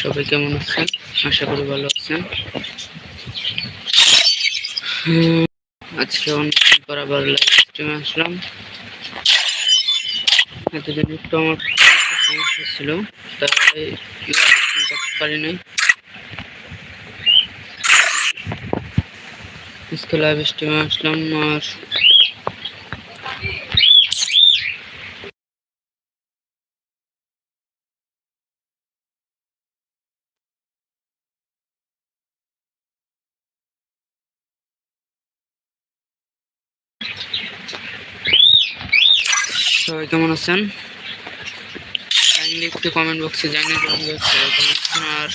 সবাই কেমন আছেন? আশা করি ভালো আছেন। আজকে অনেকদিন পর লাইভ স্ট্রিমে আসলাম। এতদিন একটু আমার সমস্যা ছিল, তাই করতে পারি নাই। আজকে লাইভ স্ট্রিমে আসলাম আর সবাই কেমন আছেন? একটু কমেন্ট বক্সে জানিয়ে দেবেন আর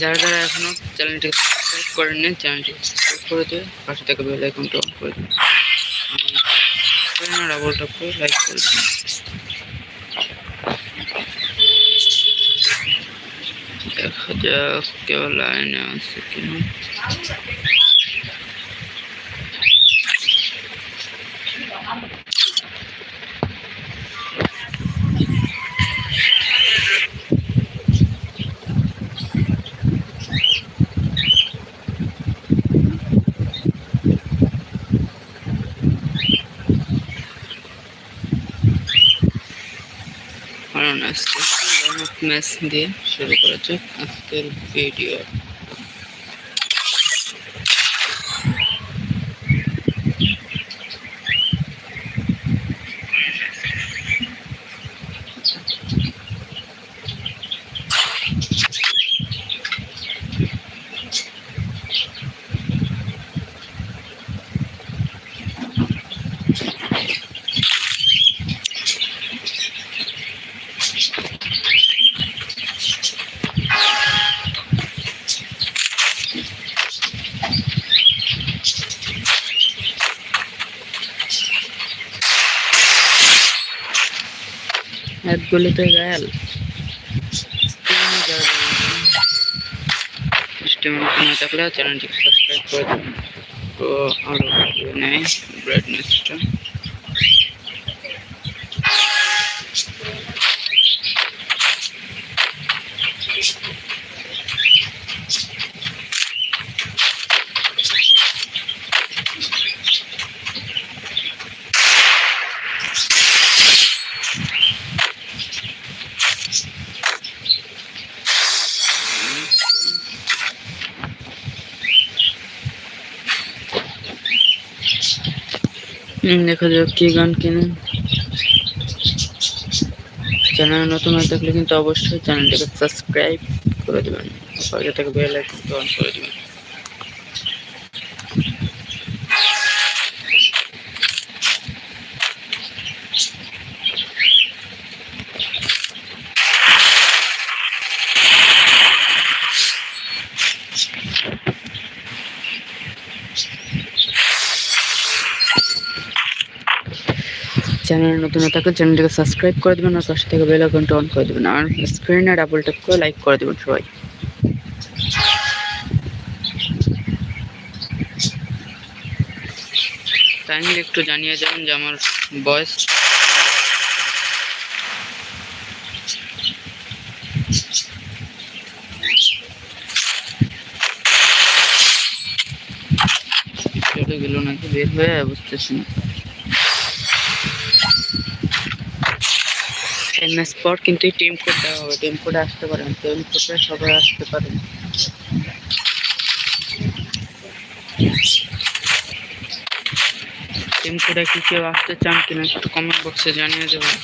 যারা যারা এখনও চ্যানেলটিকে সাবস্ক্রাইব করেননি চ্যানেলটিকে করে দেবে পাশে থেকে বেল আইকনটা অন করে দেবে ডাবল করে লাইক করে দেবেন দেখা যাক কেউ লাইনে আছে কিনা। কারণ আজকে অনেক ম্যাচ দিয়ে শুরু করা যাক আজকের ভিডিও এক গুলিতে গায়াল থাকলে সাবস্ক্রাইব করে দেবেন তো আরও নেই ব্রাইটনেসটা দেখা যাক কি গান কিনে। চ্যানেল নতুন হয়ে থাকলে কিন্তু অবশ্যই চ্যানেলটাকে সাবস্ক্রাইব করে দেবেন। পাশে থেকে বেল আইকনটা অন করে দেবেন। চ্যানেল নতুন হয়ে থাকলে চ্যানেলটিকে সাবস্ক্রাইব করে দেবেন আর পাশে থেকে বেল আইকনটা অন করে দেবেন। আর স্ক্রিনে ডাবল ট্যাপ করে লাইক করে দেবেন সবাই। কাইন্ডলি একটু জানিয়ে যাবেন যে আমার বয়স গেল নাকি? বের হয়ে বুঝতেছি না। ম্যাচ পর কিন্তু টিম কোড দেওয়া হবে। টিম কোডে আসতে পারেন টিম কোডে সবাই আসতে পারেন টিম কোডে কি কেউ আসতে চান কিনা একটু কমেন্ট বক্সে জানিয়ে দেবেন।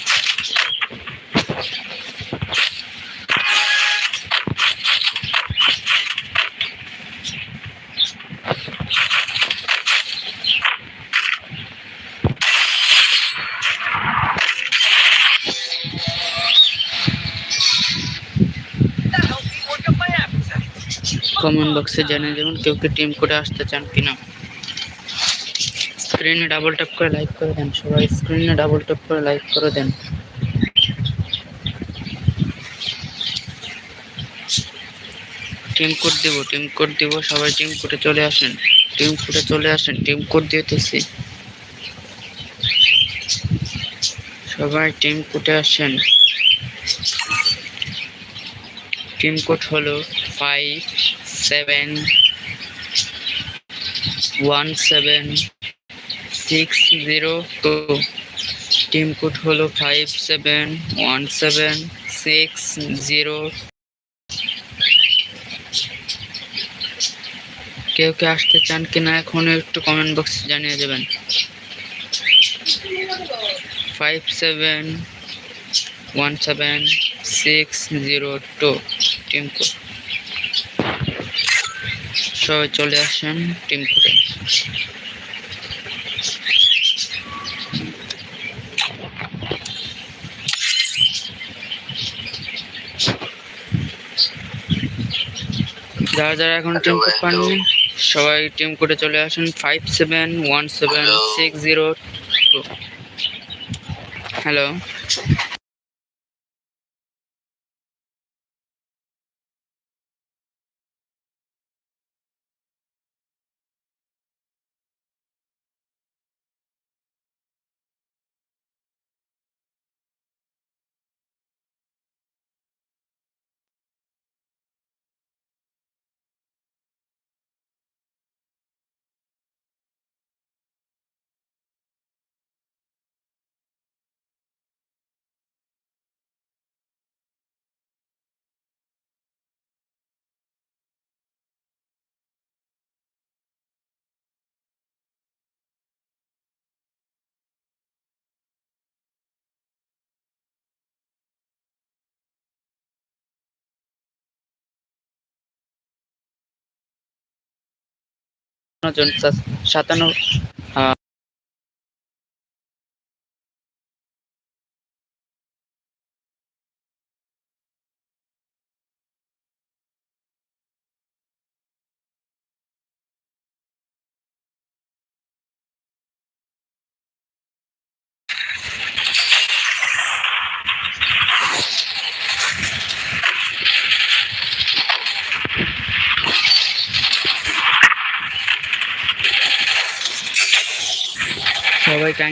কমেন্ট বক্সে জানিয়ে দেবেন কেউ কি টিম কোডে আসতে চান কিনা। স্ক্রিনে ডাবল ট্যাপ করে লাইক করে দেন সবাই। স্ক্রিনে ডাবল ট্যাপ করে লাইক করে দেন। টিম কোড দেবো টিম কোড দিব, সবাই টিম কোডে চলে আসেন। টিম কোডে চলে আসেন টিম কোড দিতেছি। সবাই টিম কোডে আসেন। টিম কোড হলো five seven one seven six zero two team code হলো five seven one seven six zero কেউ কে আসতে চান কিনা এখনও একটু কমেন্ট বক্সে জানিয়ে দেবেন। Five seven one seven six zero two team code সবাই চলে আসেন টিম কোডে যারা যারা এখন টিম কোড পাননি, সবাই টিম কোডে চলে আসুন five seven one seven six zero two hello জন সাতান্ন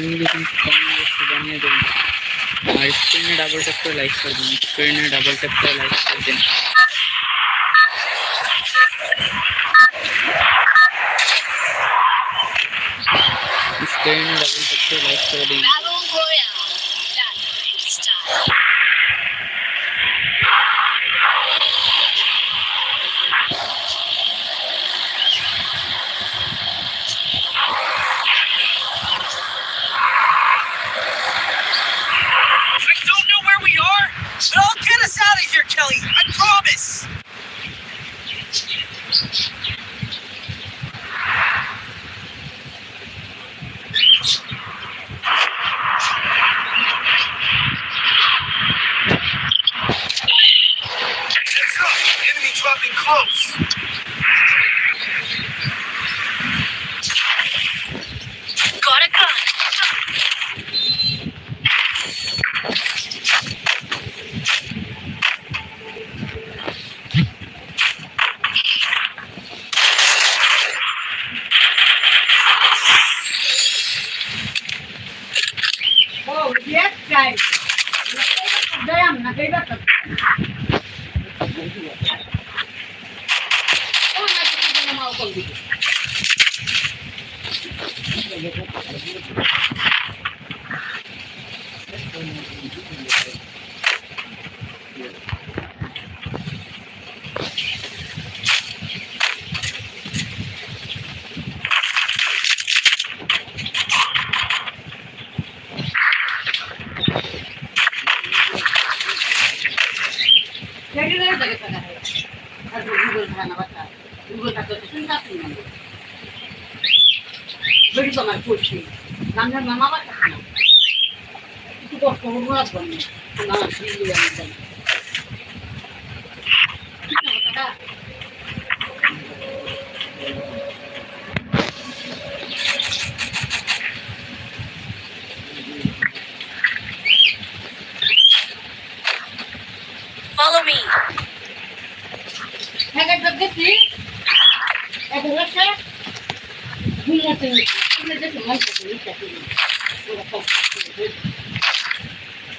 কাইন্ডলি কিন্তু কমেন্ট বক্সে জানিয়ে দেবেন আর স্ক্রিনে ডাবল ট্যাপ করে লাইক করে দিন। স্ক্রিনে ডাবল ট্যাপ করে লাইক করে দিন। স্ক্রিনে ডাবল ট্যাপ করে লাইক করে দিন। Tahu sini tak sini. Beri sama kursi. Nanda mama baca. Itu 入ってくるった時に、俺がポップして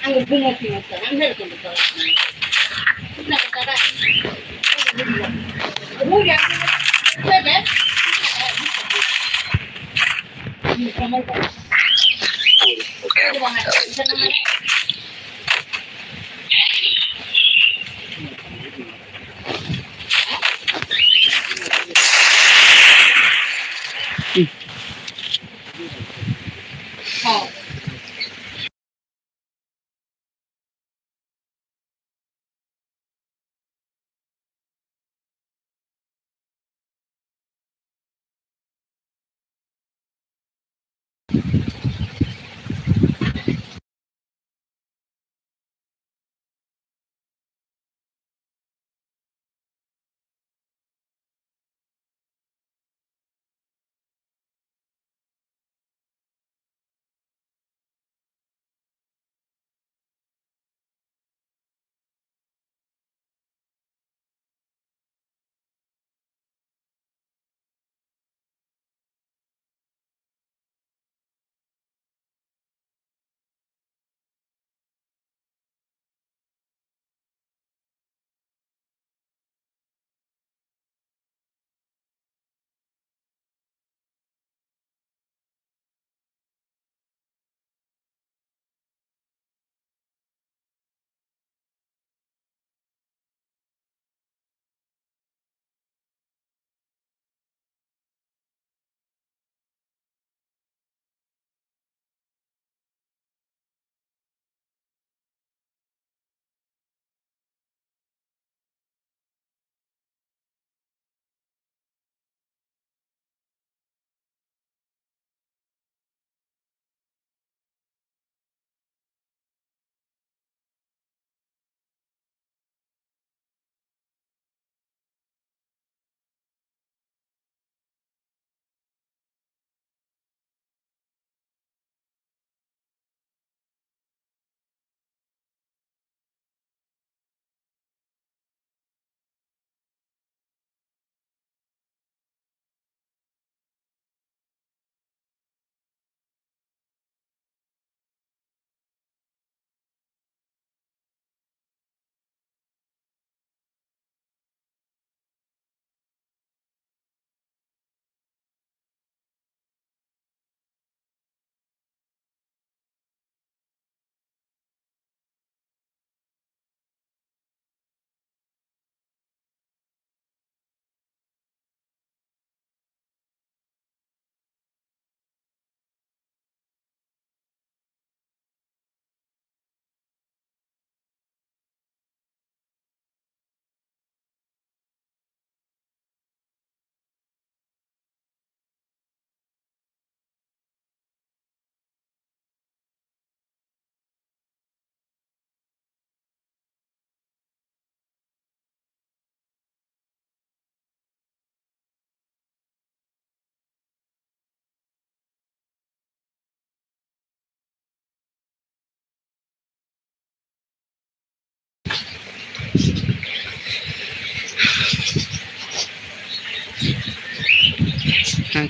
あの、ブモキの人、なんでると思ったら、そんなことない。もうやめなさいね。いいかもかも。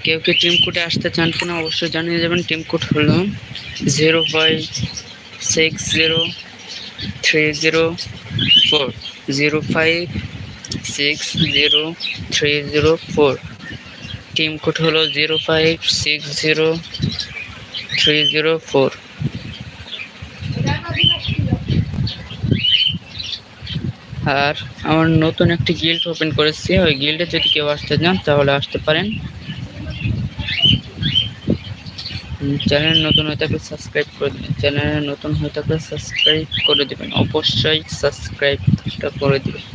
কেউ কেউ টিম কোডে আসতে চান কিনা অবশ্যই জানিয়ে যাবেন। টিম কোড হলো zero five six zero three zero four. Zero five six zero three zero four. Team code হলো zero five six zero three zero four. আর আমার নতুন একটি গিল্ড ওপেন করেছি। ওই গিল্ডে যদি কেউ আসতে চান তাহলে আসতে পারেন। চ্যানেল নতুন হয়ে থাকলে সাবস্ক্রাইব করে দেবেন। চ্যানেলে নতুন হয়ে থাকলে সাবস্ক্রাইব করে দেবেন। অবশ্যই সাবস্ক্রাইবটা করে দেবেন।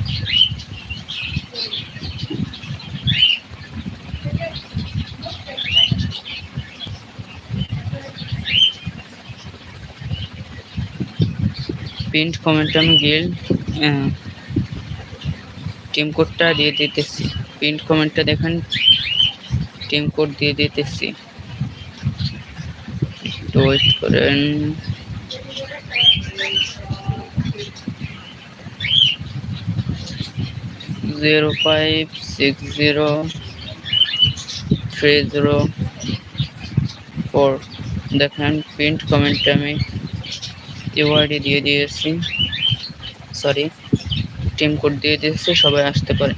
প্রিন্ট কমেন্টে আমি গিল্ড টিম কোডটা দিয়ে দিতেছি। প্রিন্ট কমেন্টটা দেখেন টিম কোড দিয়ে দিতেছি। একটু ওয়েট করেন। Zero five six zero three zero four. দেখেন, প্রিন্ট কমেন্টে আমি ইউআইডি দিয়ে দিয়েছি। সরি, টিম কোড দিয়ে দিয়েছি, সবাই আসতে পারে।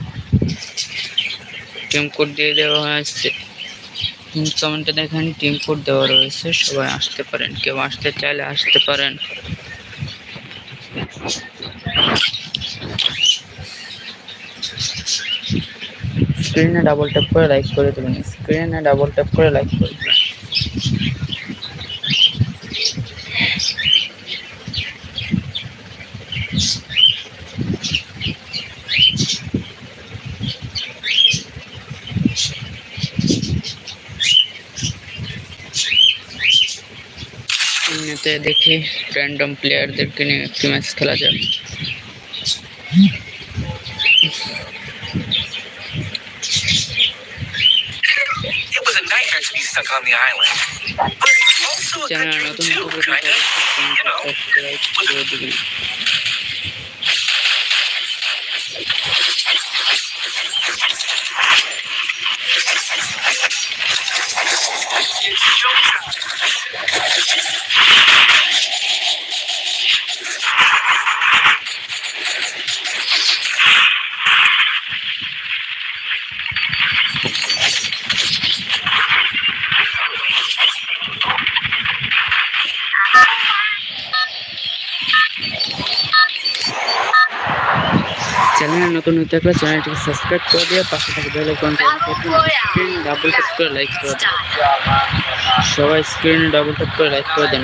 টিম কোড দিয়ে দেওয়া হয়েছে। কমেন্টে দেখেন টিম কোড দেওয়া রয়েছে, সবাই আসতে পারেন, কেউ আসতে চাইলে আসতে পারেন। স্ক্রিনে ডাবল ট্যাপ করে লাইক করে দেবেন স্ক্রিনে ডাবল ট্যাপ করে লাইক করে দেবেন। এমনিতে দেখি র্যান্ডম প্লেয়ারদেরকে নিয়ে একটি ম্যাচ খেলা যাক It was a nightmare to be stuck on the island. But also a good channel dream নতুন too, করে kind of. You know. Subscribe করে দেবেন It's showtime. নতুন হতে থাকলে চ্যানেলটিকে সাবস্ক্রাইব করে দিয়ে পাশে থাকা বেল আইকনটি স্ক্রিন ডাবল ট্যাপ করে লাইক করে দিন। সবাই স্ক্রিনে ডাবল ট্যাপ করে লাইক করে দেন.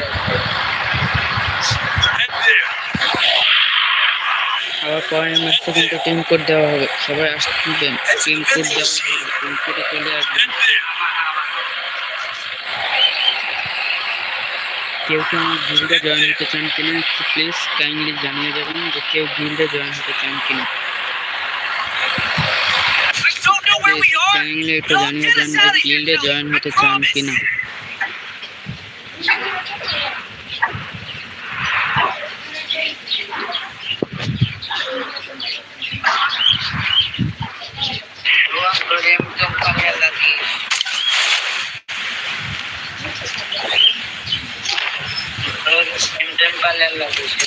আবার পরের ম্যাচে কিন্তু টিম কোড দেওয়া হবে। সবাই আসবেন টিম কোড দেওয়া হবে। টিম কোডে চলে আসবেন. কেউ কেউ গিল্ডে জয়েন হতে চান কিনা প্লিজ কাইন্ডলি জানিয়ে যাবেন যে কেউ গিল্ডে জয়েন হতে চান কিনা। don't know where we are. Kindly একটু Don't জানিয়ে get যান us যে out of here, গিল্ডে Kelly. Join হতে I চান promise. কিনা Got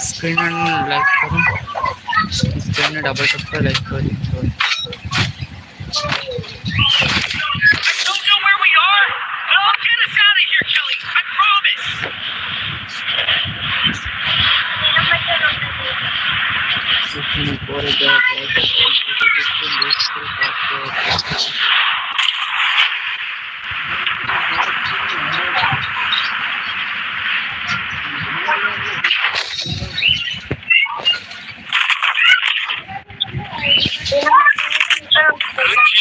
স্ক্রিনে লাইক করো স্ক্রিনে ডাবল ট্যাপ করে লাইক করে দিতে হবে Don't know where Obrigada.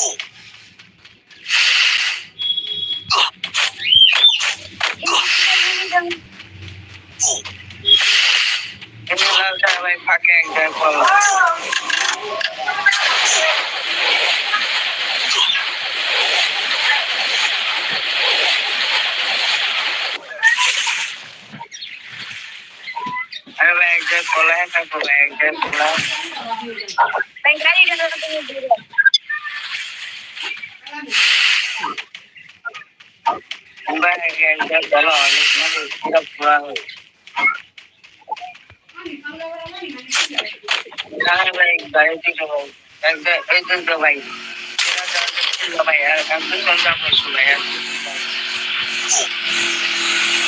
Oh. কেন ভাই? ইনহেলার কেন? ইনহেলারটা ভাই ফাঁকে একটা কলা আরে ভাই একটা কলা থাকো ভাই একটা কলা ভাই গাড়ি ঢাকা তুমি দিয়ে দাও ভাই একটা কলা অনেক মানে পুরো পুরা হয় আরে ভাই গাড়ি থেকে ভাই একটা এই তো ভাই এরা যাচ্ছে ভাই আর একটু সন্ধ্যা করছ ভাই আর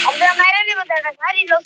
আমরা মাইরা নিব দাদা গাড়ি লোক